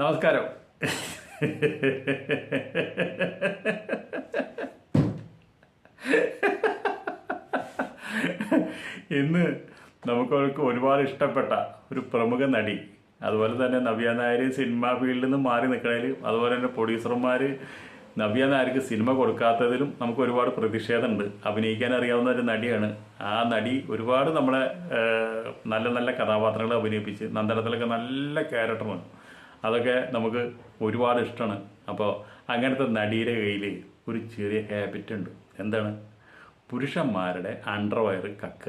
നമസ്കാരം. ഇന്ന് നമുക്കവർക്ക് ഒരുപാട് ഇഷ്ടപ്പെട്ട ഒരു പ്രമുഖ നടി അതുപോലെ തന്നെ നവ്യ നായർ സിനിമാ ഫീൽഡിൽ നിന്ന് മാറി നിൽക്കണതിലും അതുപോലെ തന്നെ പ്രൊഡ്യൂസർമാർ നവ്യ നായർക്ക് സിനിമ കൊടുക്കാത്തതിലും നമുക്ക് ഒരുപാട് പ്രതിഷേധമുണ്ട്. അഭിനയിക്കാൻ അറിയാവുന്ന ഒരു നടിയാണ്. ആ നടി ഒരുപാട് നമ്മളെ നല്ല നല്ല കഥാപാത്രങ്ങൾ അഭിനയിപ്പിച്ച് നന്ദനത്തിലൊക്കെ നല്ല ക്യാരക്ടറാണ് അതൊക്കെ നമുക്ക് ഒരുപാട് ഇഷ്ടമാണ് അപ്പോൾ അങ്ങനത്തെ നടിയുടെ കയ്യിൽ ഒരു ചെറിയ ഹാബിറ്റ് ഉണ്ട്. എന്താണ്? പുരുഷന്മാരുടെ അണ്ടർവയർ കക്ക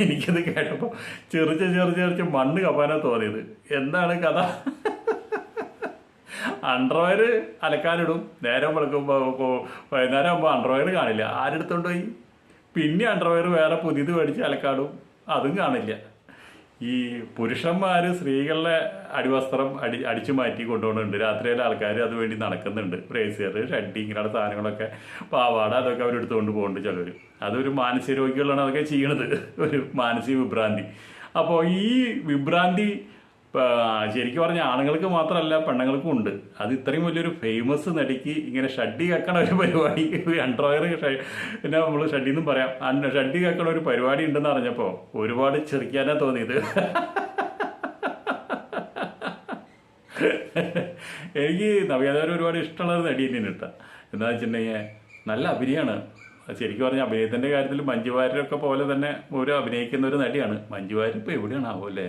എനിക്കത് കേട്ടപ്പോൾ ചെറിച്ച് ചെറിച്ച് ചെറിച്ച് മണ്ണ് കപ്പാനാ തോന്നിയത്. എന്താണ് കഥ? അണ്ടർവയർ അലക്കാനിടും. നേരം വെളുക്കുമ്പോൾ വൈകുന്നേരം ആകുമ്പോൾ അണ്ടർവയർ കാണില്ല. ആരെടുത്തോണ്ട് പോയി? പിന്നെ അണ്ടർവയർ വേറെ പുതിയത് മേടിച്ച് അലക്കാടും. അതും കാണില്ല. ഈ പുരുഷന്മാർ സ്ത്രീകളുടെ അടിവസ്ത്രം അടി അടിച്ചു മാറ്റി കൊണ്ടുപോകുന്നുണ്ട്. രാത്രിയിലെ ആൾക്കാർ അതുവേണ്ടി നടക്കുന്നുണ്ട്. ബ്രേസിയർ ഷഡ്ഡി ഇങ്ങനെയുള്ള സാധനങ്ങളൊക്കെ പാവാട അതൊക്കെ അവരെടുത്തുകൊണ്ട് പോകുന്നുണ്ട് ചിലർ അതൊരു മാനസിക രോഗികളാണ് അതൊക്കെ ചെയ്യണത്. ഒരു മാനസിക വിഭ്രാന്തി. അപ്പോൾ ഈ വിഭ്രാന്തി ശരിക്കും പറഞ്ഞാൽ ആണുങ്ങൾക്ക് മാത്രമല്ല പെണ്ണുങ്ങൾക്കും ഉണ്ട്. അത് ഇത്രയും വലിയൊരു ഫേമസ് നടിക്ക് ഇങ്ങനെ ഷഡ്ഡി കക്കണ ഒരു പരിപാടി അണ്ടർവയർ പിന്നെ നമ്മൾ ഷഡ്ഡി എന്നും പറയാം ഷഡ്ഡി കക്കണ ഒരു പരിപാടി ഉണ്ടെന്ന് അറിഞ്ഞപ്പോൾ ഒരുപാട് ചെറുക്കാനാ തോന്നിയത്. എനിക്ക് നവ്യാതാരം ഒരുപാട് ഇഷ്ടമുള്ള നടി തന്നെയാണ് കേട്ടോ. എന്താ വെച്ചിട്ടുണ്ടെങ്കിൽ നല്ല അഭിനയമാണ് ശരിക്കും പറഞ്ഞാൽ അഭിനയത്തിന്റെ കാര്യത്തിൽ മഞ്ജു വാര്യരൊക്കെ പോലെ തന്നെ ഓരോ അഭിനയിക്കുന്ന ഒരു നടിയാണ്. മഞ്ജു വാര്യർ ഇപ്പോൾ എവിടെയാണ് ആവോ അല്ലേ?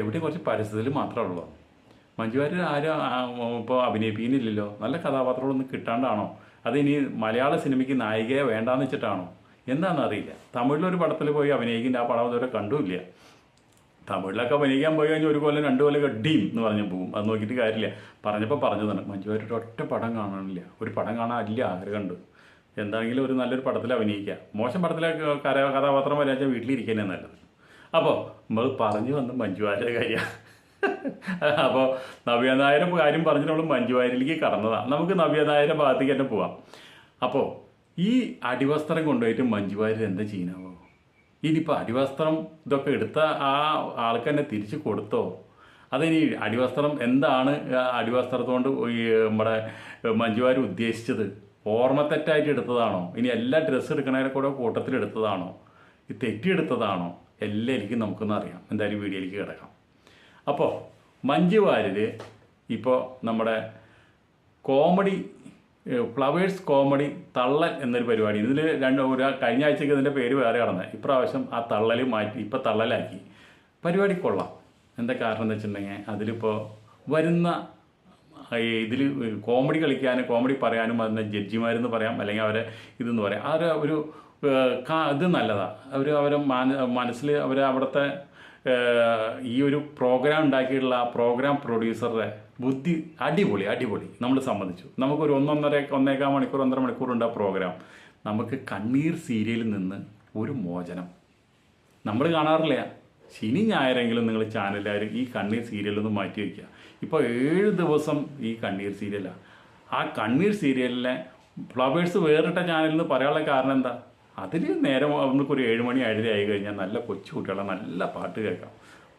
എവിടെ കുറച്ച് പരസ്യത്തിൽ മാത്രമേ ഉള്ളൂ. മഞ്ജുവാര്യർ ആരും ഇപ്പോൾ അഭിനയിപ്പിക്കുന്നില്ലല്ലോ. നല്ല കഥാപാത്രങ്ങളൊന്നും കിട്ടാണ്ടാണോ? അത് ഇനി മലയാള സിനിമയ്ക്ക് നായികയെ വേണ്ടാന്ന് വെച്ചിട്ടാണോ? എന്താണെന്ന് അറിയില്ല. തമിഴിലൊരു പടത്തിൽ പോയി അഭിനയിക്കുന്ന ആ പടം അതുവരെ കണ്ടുമില്ല. തമിഴിലൊക്കെ അഭിനയിക്കാൻ പോയി കഴിഞ്ഞാൽ ഒരു കൊല്ലം രണ്ട് കൊല്ലം കെട്ടിയും എന്ന് പറഞ്ഞു പോകും അത് നോക്കിയിട്ട് കാര്യമില്ല. പറഞ്ഞപ്പോൾ പറഞ്ഞതാണ് മഞ്ജു വാര്യർ ഒറ്റ പടം കാണാനില്ല. ഒരു പടം കാണാനില്ല ആഗ്രഹമുണ്ട്. എന്താണെങ്കിലും ഒരു നല്ലൊരു പടത്തിൽ അഭിനയിക്കുക മോശം പടത്തിലെ കഥാപാത്രം വരാച്ചാൽ വീട്ടിലിരിക്കുന്നേ നല്ലത്. അപ്പോൾ നമ്മൾ പറഞ്ഞു വന്ന മഞ്ജുവാരിയുടെ കാര്യമാണ് അപ്പോൾ നവ്യ നായരുടെ കാര്യം പറഞ്ഞിട്ട് നമ്മൾ മഞ്ജുവാരിയിലേക്ക് കടന്നതാണ് നമുക്ക് നവ്യ ഭാഗത്തേക്ക് തന്നെ പോവാം. അപ്പോൾ ഈ അടിവസ്ത്രം കൊണ്ടുപോയിട്ട് മഞ്ജുവാരി എന്താ ചെയ്യണമോ ഇനിയിപ്പോൾ അടിവസ്ത്രം ഇതൊക്കെ എടുത്ത ആ ആൾക്ക് തന്നെ തിരിച്ചു കൊടുത്തോ? അതിനി അടിവസ്ത്രം എന്താണ് അടിവസ്ത്രത്തോണ്ട് നമ്മുടെ മഞ്ജുവാരി ഉദ്ദേശിച്ചത്? ഓർമ്മ തെറ്റായിട്ട് എടുത്തതാണോ? ഇനി എല്ലാ ഡ്രസ്സ് എടുക്കണതിനെ കൂടെ കൂട്ടത്തിൽ എടുത്തതാണോ ഈ തെറ്റിയെടുത്തതാണോ എല്ലാം എനിക്ക് നമുക്കൊന്ന് അറിയാം. എന്തായാലും വീഡിയോയിലേക്ക് കിടക്കാം. അപ്പോൾ മഞ്ജു വാര്യർ ഇപ്പോൾ നമ്മുടെ കോമഡി ഫ്ലവേഴ്സ് കോമഡി തള്ളൽ എന്നൊരു പരിപാടി. ഇതിൽ രണ്ട് ഒരു കഴിഞ്ഞ ആഴ്ചക്ക് ഇതിന്റെ പേര് വേറെ കടന്നത് ഇപ്രാവശ്യം ആ തള്ളൽ മാറ്റി ഇപ്പം തള്ളലാക്കി. പരിപാടി കൊള്ളാം. എന്താ കാരണം എന്ന് വെച്ചിട്ടുണ്ടെങ്കിൽ അതിലിപ്പോൾ വരുന്ന ഇതിൽ കോമഡി കളിക്കാനും കോമഡി പറയാനും അതിന് ജഡ്ജിമാരെന്ന് പറയാം അല്ലെങ്കിൽ അവരെ ഇതെന്ന് പറയാം. അവരെ ഒരു ഇത് നല്ലതാണ് അവർ മാന മനസ്സിൽ അവർ അവിടുത്തെ ഈ ഒരു പ്രോഗ്രാം ഉണ്ടാക്കിയിട്ടുള്ള ആ പ്രോഗ്രാം പ്രൊഡ്യൂസറുടെ ബുദ്ധി അടിപൊളി അടിപൊളി. നമ്മൾ സംബന്ധിച്ചു നമുക്കൊരു ഒന്നൊന്നര ഒന്നേകാൽ മണിക്കൂർ ഒന്നര മണിക്കൂറുണ്ട് ആ പ്രോഗ്രാം. നമുക്ക് കണ്ണീർ സീരിയലിൽ നിന്ന് ഒരു മോചനം. നമ്മൾ കാണാറില്ല. ശനി ഞായരെങ്കിലും നിങ്ങൾ ചാനലുകാർ ഈ കണ്ണീർ സീരിയലൊന്ന് മാറ്റി വയ്ക്കുക ഇപ്പോൾ ഏഴ് ദിവസം ഈ കണ്ണീർ സീരിയലാണ് ആ കണ്ണീർ സീരിയലിനെ ഫ്ലവേഴ്സ് വേറിട്ട ചാനലിൽ നിന്ന് പറയാനുള്ള കാരണം എന്താ? അതിൽ നേരം നമുക്കൊരു ഏഴ് മണി ഏഴര ആയി കഴിഞ്ഞാൽ നല്ല കൊച്ചു കുട്ടികളെ നല്ല പാട്ട് കേൾക്കാം.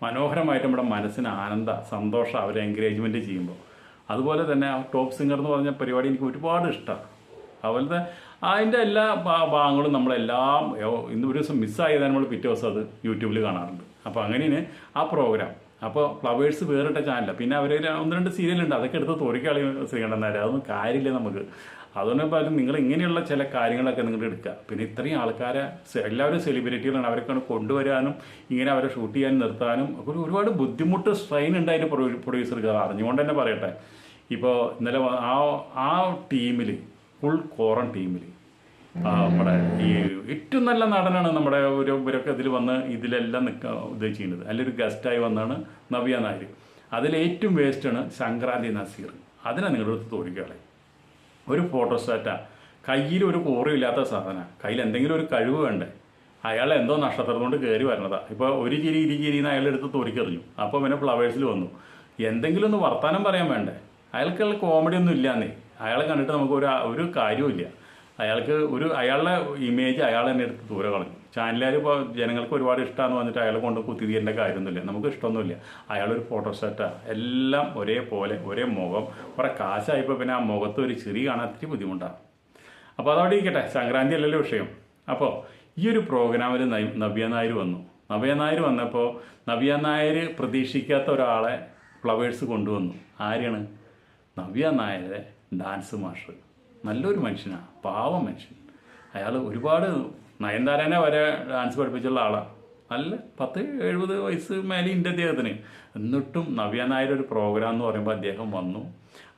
മനോഹരമായിട്ട് നമ്മുടെ മനസ്സിന് ആനന്ദ സന്തോഷം അവരെ എൻകറേജ്മെന്റ് ചെയ്യുമ്പോൾ. അതുപോലെ തന്നെ ടോപ്പ് സിംഗർ എന്ന് പറഞ്ഞ പരിപാടി എനിക്ക് ഒരുപാട് ഇഷ്ടമാണ് അതുപോലത്തെ അതിന്റെ എല്ലാ ഭാഗങ്ങളും നമ്മളെല്ലാം ഇന്ന് ഒരു ദിവസം മിസ്സായതാണ് നമ്മൾ പിറ്റേ ദിവസം അത് യൂട്യൂബിൽ കാണാറുണ്ട്. അപ്പോൾ അങ്ങനെയാണ് ആ പ്രോഗ്രാം അപ്പോൾ ഫ്ലവേഴ്സ് വേറിട്ട ചാനലാണ് പിന്നെ അവർ ഒന്ന് രണ്ട് സീരിയലുണ്ട് അതൊക്കെ എടുത്ത് തോറിക്കളി ശ്രീകണ്ഠൻ നായർ അതൊന്നും കാര്യമില്ല നമുക്ക്. അതുകൊണ്ട് പറഞ്ഞു നിങ്ങൾ ഇങ്ങനെയുള്ള ചില കാര്യങ്ങളൊക്കെ നിങ്ങൾ എടുക്കുക. പിന്നെ ഇത്രയും ആൾക്കാരെ എല്ലാവരും സെലിബ്രിറ്റികളാണ്. അവരൊക്കെ കൊണ്ടുവരാനും ഇങ്ങനെ അവരെ ഷൂട്ട് ചെയ്യാൻ നിർത്താനും ഒരു ഒരുപാട് ബുദ്ധിമുട്ട് സ്ട്രെയിൻ ഉണ്ടായിട്ട് പ്രൊഡ്യൂസർക്ക് അറിഞ്ഞുകൊണ്ട് തന്നെ പറയട്ടെ. ഇപ്പോൾ ഇന്നലെ ആ ആ ടീമിൽ ഫുൾ കോറൻ ടീമിൽ നമ്മുടെ ഈ ഏറ്റവും നല്ല നടനാണ് നമ്മുടെ ഒരു ഇവരൊക്കെ ഇതിൽ വന്ന് ഇതിലെല്ലാം നിൽക്കുക ഉദ്ദേശിക്കുന്നത് അതിലൊരു ഗസ്റ്റായി വന്നാണ് നവ്യ നായർ അതിൽ ഏറ്റവും വേസ്റ്റാണ് സംക്രാന്തി നസീർ. അതിനെ നിങ്ങളുടെ തോന്നിക്കളെ ഒരു ഫോട്ടോസ്റ്റാറ്റാണ് കയ്യിൽ ഒരു കോറിയില്ലാത്ത സാധനം. കയ്യിൽ എന്തെങ്കിലും ഒരു കഴിവ് വേണ്ടേ? അയാൾ എന്തോ നക്ഷത്രം കൊണ്ട് കയറി വരണതാ. ഇപ്പോൾ ഒരു ചിരി ഇരി ചിരി എന്ന് അയാൾ എടുത്ത് തോരിക്കെറിഞ്ഞു അപ്പോൾ പിന്നെ ഫ്ലവേഴ്സിൽ വന്നു. എന്തെങ്കിലും ഒന്ന് വർത്തമാനം പറയാൻ വേണ്ടേ? അയാൾക്കുള്ള കോമഡി ഒന്നും ഇല്ലാന്നേ. അയാളെ കണ്ടിട്ട് നമുക്ക് ഒരു ഒരു കാര്യമില്ല അയാൾക്ക് ഒരു അയാളുടെ ഇമേജ് അയാൾ തന്നെ എടുത്ത് ദൂരെ കളഞ്ഞു. ചാനലുകാർ ഇപ്പോൾ ജനങ്ങൾക്ക് ഒരുപാട് ഇഷ്ടമാണെന്ന് പറഞ്ഞിട്ട് അയാൾ കൊണ്ട് കുത്തിരിയേണ്ട കാര്യമൊന്നുമില്ല. നമുക്ക് ഇഷ്ടമൊന്നുമില്ല. അയാളൊരു ഫോട്ടോസ്റ്റാറ്റാണ് എല്ലാം ഒരേപോലെ ഒരേ മുഖം. കുറെ കാശായപ്പോൾ പിന്നെ ആ മുഖത്ത് ഒരു ചിരി കാണാൻ ഇത്തിരി ബുദ്ധിമുട്ടാണ് അപ്പോൾ അതവിടെ ഇരിക്കട്ടെ. സംക്രാന്തി അല്ലല്ലോ വിഷയം. അപ്പോൾ ഈ ഒരു പ്രോഗ്രാമിൽ നവ- നവ്യ നായർ വന്നു. നവ്യ നായർ വന്നപ്പോൾ നവ്യ നായർ പ്രതീക്ഷിക്കാത്ത ഒരാളെ ഫ്ലവേഴ്സ് കൊണ്ടുവന്നു. ആരെയാണ്? നവ്യ നായരെ ഡാൻസ് മാസ്റ്റർ നല്ലൊരു മനുഷ്യനാണ് പാവം മനുഷ്യൻ. അയാൾ ഒരുപാട് നയൻതാരനെ വരെ ഡാൻസ് പഠിപ്പിച്ചുള്ള ആളാണ് നല്ല പത്ത് എഴുപത് വയസ്സ് മേലെ ഉണ്ട് അദ്ദേഹത്തിന്. എന്നിട്ടും നവ്യ നായർ ഒരു പ്രോഗ്രാം എന്ന് പറയുമ്പോൾ അദ്ദേഹം വന്നു.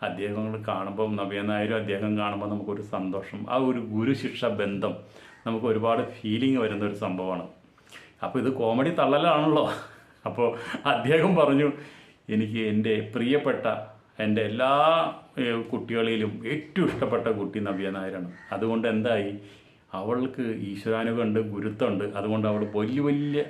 അദ്ദേഹങ്ങൾ കാണുമ്പോൾ നവ്യ നായരും അദ്ദേഹം കാണുമ്പോൾ നമുക്കൊരു സന്തോഷം. ആ ഒരു ഗുരുശിക്ഷ ബന്ധം നമുക്ക് ഒരുപാട് ഫീലിംഗ് വരുന്ന ഒരു സംഭവമാണ്. അപ്പോൾ ഇത് കോമഡി തള്ളലാണല്ലോ. അപ്പോൾ അദ്ദേഹം പറഞ്ഞു എനിക്ക് എന്റെ പ്രിയപ്പെട്ട എന്റെ എല്ലാ കുട്ടികളിലും ഏറ്റവും ഇഷ്ടപ്പെട്ട കുട്ടി നവ്യ നായരാണ്. അതുകൊണ്ട് എന്തായി? അവൾക്ക് ഈശ്വരാനുഗമുണ്ട് ഗുരുത്വമുണ്ട്. അതുകൊണ്ട് അവൾ വലിയ വലിയ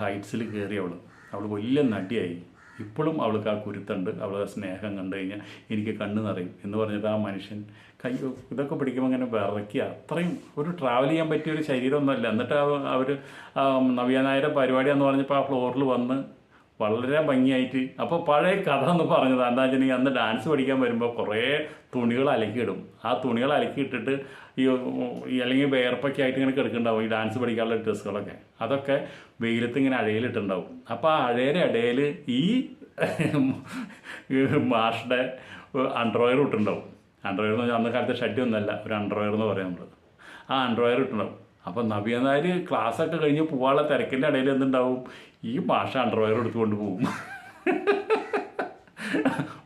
ഹൈറ്റ്സിൽ കയറി അവൾ. അവൾ വലിയ നടിയായി. ഇപ്പോഴും അവൾക്ക് ആ കുരുത്തുണ്ട് അവളുടെ സ്നേഹം കണ്ടു കഴിഞ്ഞാൽ എനിക്ക് കണ്ണു നിറയും എന്ന് പറഞ്ഞിട്ട് ആ മനുഷ്യൻ കൈ ഇതൊക്കെ പിടിക്കുമ്പോൾ അങ്ങനെ വിറയ്ക്കുക. അത്രയും ഒരു ട്രാവൽ ചെയ്യാൻ പറ്റിയ ഒരു ശരീരമൊന്നുമല്ല. എന്നിട്ട് അവർ നവ്യ നായരുടെ പറഞ്ഞപ്പോൾ ആ ഫ്ലോറിൽ വന്ന് വളരെ ഭംഗിയായിട്ട്. അപ്പോൾ പഴയ കഥ എന്ന് പറഞ്ഞത് എന്താ വെച്ചിട്ടുണ്ടെങ്കിൽ അന്ന് ഡാൻസ് പഠിക്കാൻ വരുമ്പോൾ കുറേ തുണികൾ അലക്കിയിടും. ആ തുണികൾ അലക്കിയിട്ടിട്ട് ഈ അല്ലെങ്കിൽ വേർപ്പൊക്കെ ആയിട്ട് ഇങ്ങനെ കിടക്കുന്നുണ്ടാവും ഈ ഡാൻസ് പഠിക്കാനുള്ള ഡ്രസ്സുകളൊക്കെ. അതൊക്കെ വെയിലത്ത് ഇങ്ങനെ അഴയിലിട്ടുണ്ടാവും. അപ്പോൾ ആ അഴയുടെ ഇടയിൽ ഈ മാഷുടെ അണ്ടർവെയർ ഇട്ടുണ്ടാവും അണ്ടർവെയർ എന്ന് പറഞ്ഞാൽ അന്ന് കാലത്ത് ഷഡ്ഡി ഒന്നല്ല ഒരു അണ്ടർവെയർ എന്ന് പറയുന്നത് ആ അണ്ടർവെയർ ഇട്ടുണ്ടാവും അപ്പം നവ്യനായർ ക്ലാസ്സൊക്കെ കഴിഞ്ഞ് പോവാനുള്ള തിരക്കിന്റെ ഇടയിൽ എന്തുണ്ടാവും? ഈ മാഷ അണ്ടർവെയർ എടുത്തുകൊണ്ട് പോകും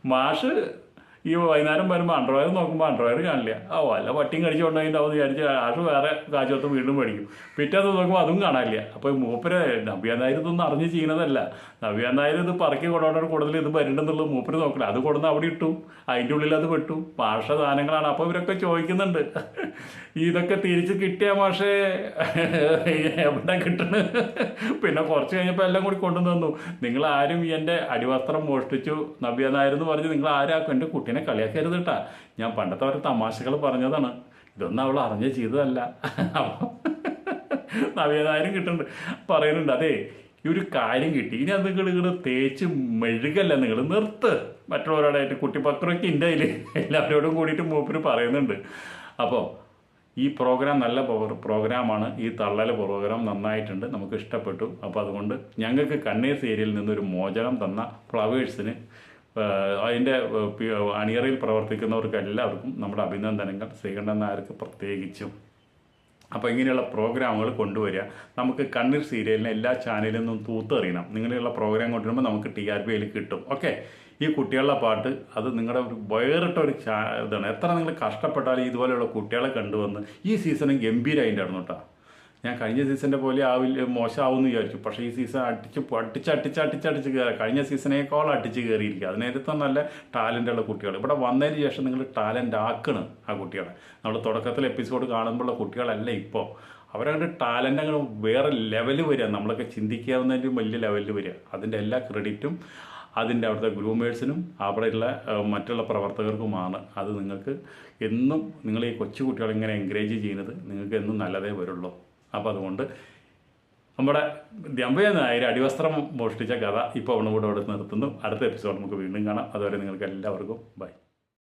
മാഷ് ഈ വൈകുന്നേരം വരുമ്പോൾ അണ്ടർവയർ നോക്കുമ്പോൾ അണ്ടർവയർ കാണില്ല. ആ വല്ല പട്ടിയും കടിച്ചു കൊണ്ടുപോയിട്ടുണ്ടാവും വിചാരിച്ച് ആഷ് വേറെ കാശുകൊത്ത് വീണ്ടും മേടിക്കും. പിറ്റേ ദിവസം നോക്കുമ്പോൾ അതും കാണാനില്ല. അപ്പോൾ മൂപ്പര് നവ്യ ഇതൊന്നും അറിഞ്ഞ് ചെയ്യുന്നതല്ല നവ്യ ഇത് പറക്കി കൊണ്ടുപോകണ കൂടുതൽ ഇത് വരണ്ടെന്നുള്ളത് മൂപ്പര് നോക്കില്ല അത് കൊടുന്ന് അവിടെ ഇട്ടു. അതിന്റെ ഉള്ളിൽ അത് പെട്ടു. ഭാഷ സാധനങ്ങളാണ്. അപ്പോൾ ഇവരൊക്കെ ചോദിക്കുന്നുണ്ട്. ഇതൊക്കെ തിരിച്ച് കിട്ടിയ മാഷേ എവിടെ കിട്ടണ്? പിന്നെ കുറച്ച് കഴിഞ്ഞപ്പോൾ എല്ലാം കൂടി കൊണ്ടു തന്നു. നിങ്ങൾ ആരും എന്റെ അടിവസ്ത്രം മോഷ്ടിച്ചു നവ്യ എന്ന് പറഞ്ഞ് നിങ്ങൾ ആരാക്കും എന്റെ കുട്ടീനെ കളിയാക്കരുത് കേട്ടാ ഞാൻ പണ്ടത്തെ അവരുടെ തമാശകൾ പറഞ്ഞതാണ്. ഇതൊന്നും അവൾ അറിഞ്ഞ് ചെയ്തതല്ല. അപ്പോൾ നവീനായാലും കിട്ടുന്നുണ്ട്. പറയുന്നുണ്ട് അതെ ഈ ഒരു കാര്യം കിട്ടി. ഇനി അത് നിങ്ങൾ ഇങ്ങോട്ട് തേച്ച് മെഴുകല്ല നിങ്ങൾ നിർത്ത്. മറ്റുള്ളവരോടായിട്ട് കുട്ടിപ്പത്രമൊക്കെ ഉണ്ട് അതിൽ എല്ലാവരോടും കൂടിയിട്ട് മൂപ്പര് പറയുന്നുണ്ട്. അപ്പോൾ ഈ പ്രോഗ്രാം നല്ല പ്രോഗ്രാമാണ് ഈ തള്ളൽ പ്രോഗ്രാം നന്നായിട്ടുണ്ട്. നമുക്ക് ഇഷ്ടപ്പെട്ടു. അപ്പോൾ അതുകൊണ്ട് ഞങ്ങൾക്ക് കണ്ണീർ സീരിയലിൽ നിന്നൊരു മോചനം തന്ന ഫ്ലവേഴ്സിന് അതിന്റെ അണിയറയിൽ പ്രവർത്തിക്കുന്നവർക്ക് എല്ലാവർക്കും നമ്മുടെ അഭിനന്ദനങ്ങൾ. ശ്രീകണ്ഠൻ നായർക്ക് പ്രത്യേകിച്ചും. അപ്പോൾ ഇങ്ങനെയുള്ള പ്രോഗ്രാമുകൾ കൊണ്ടുവരിക. നമുക്ക് കണ്ണീർ സീരിയലിനെ എല്ലാ ചാനലിൽ നിന്നും തൂത്തെറിയണം. നിങ്ങളെയുള്ള പ്രോഗ്രാം കൊണ്ടുവരുമ്പോൾ നമുക്ക് ടി ആർ പി അതിൽ കിട്ടും. ഓക്കെ? ഈ കുട്ടികളുടെ പാട്ട് അത് നിങ്ങളുടെ ഒരു വേറിട്ട ഒരു ഇതാണ്. എത്ര നിങ്ങൾ കഷ്ടപ്പെട്ടാലും ഇതുപോലെയുള്ള കുട്ടികളെ കണ്ടുവന്ന് ഈ സീസണും ഗംഭീരമായിട്ടായിരുന്നു കേട്ടോ. ഞാൻ കഴിഞ്ഞ സീസണിന്റെ പോലെ ആവില്ല മോശമാവുമെന്ന് വിചാരിച്ചു പക്ഷേ ഈ സീസൺ അടിച്ച് അടിച്ച് അടിച്ച് അടിച്ച് അടിച്ച് കയറി കഴിഞ്ഞ സീസണേക്കാൾ അടിച്ച് കയറിയിരിക്കുക അതിനേരത്തെ നല്ല ടാലന്റുള്ള കുട്ടികൾ. ഇവിടെ വന്നതിന് ശേഷം നിങ്ങൾ ടാലന്റ് ആക്കണം ആ കുട്ടികളെ. നമ്മൾ തുടക്കത്തിൽ എപ്പിസോഡ് കാണുമ്പോഴുള്ള കുട്ടികളല്ല ഇപ്പോൾ. അവരവരുടെ ടാലന്റ് അങ്ങനെ വേറെ ലെവൽ വരിക. നമ്മളൊക്കെ ചിന്തിക്കാവുന്നതിലും വലിയ ലെവലിൽ വരിക. അതിന്റെ എല്ലാ ക്രെഡിറ്റും അതിന്റെ അവിടുത്തെ ഗ്രൂമേഴ്സിനും അവിടെയുള്ള മറ്റുള്ള പ്രവർത്തകർക്കുമാണ്. അത് നിങ്ങൾക്ക് എന്നും നിങ്ങൾ ഈ കൊച്ചു കുട്ടികളെ ഇങ്ങനെ എൻകറേജ് ചെയ്യുന്നത് നിങ്ങൾക്ക് എന്നും നല്ലതേ വരുള്ളൂ. അപ്പോൾ അതുകൊണ്ട് നമ്മുടെ ദമ്പയ നായർ അടിവസ്ത്രം മോഷ്ടിച്ച കഥ ഇപ്പോൾ അവിടെ ഇവിടെ നിർത്തുന്നു. അടുത്ത എപ്പിസോഡ് നമുക്ക് വീണ്ടും കാണാം. അതുവരെ നിങ്ങൾക്ക് എല്ലാവർക്കും ബൈ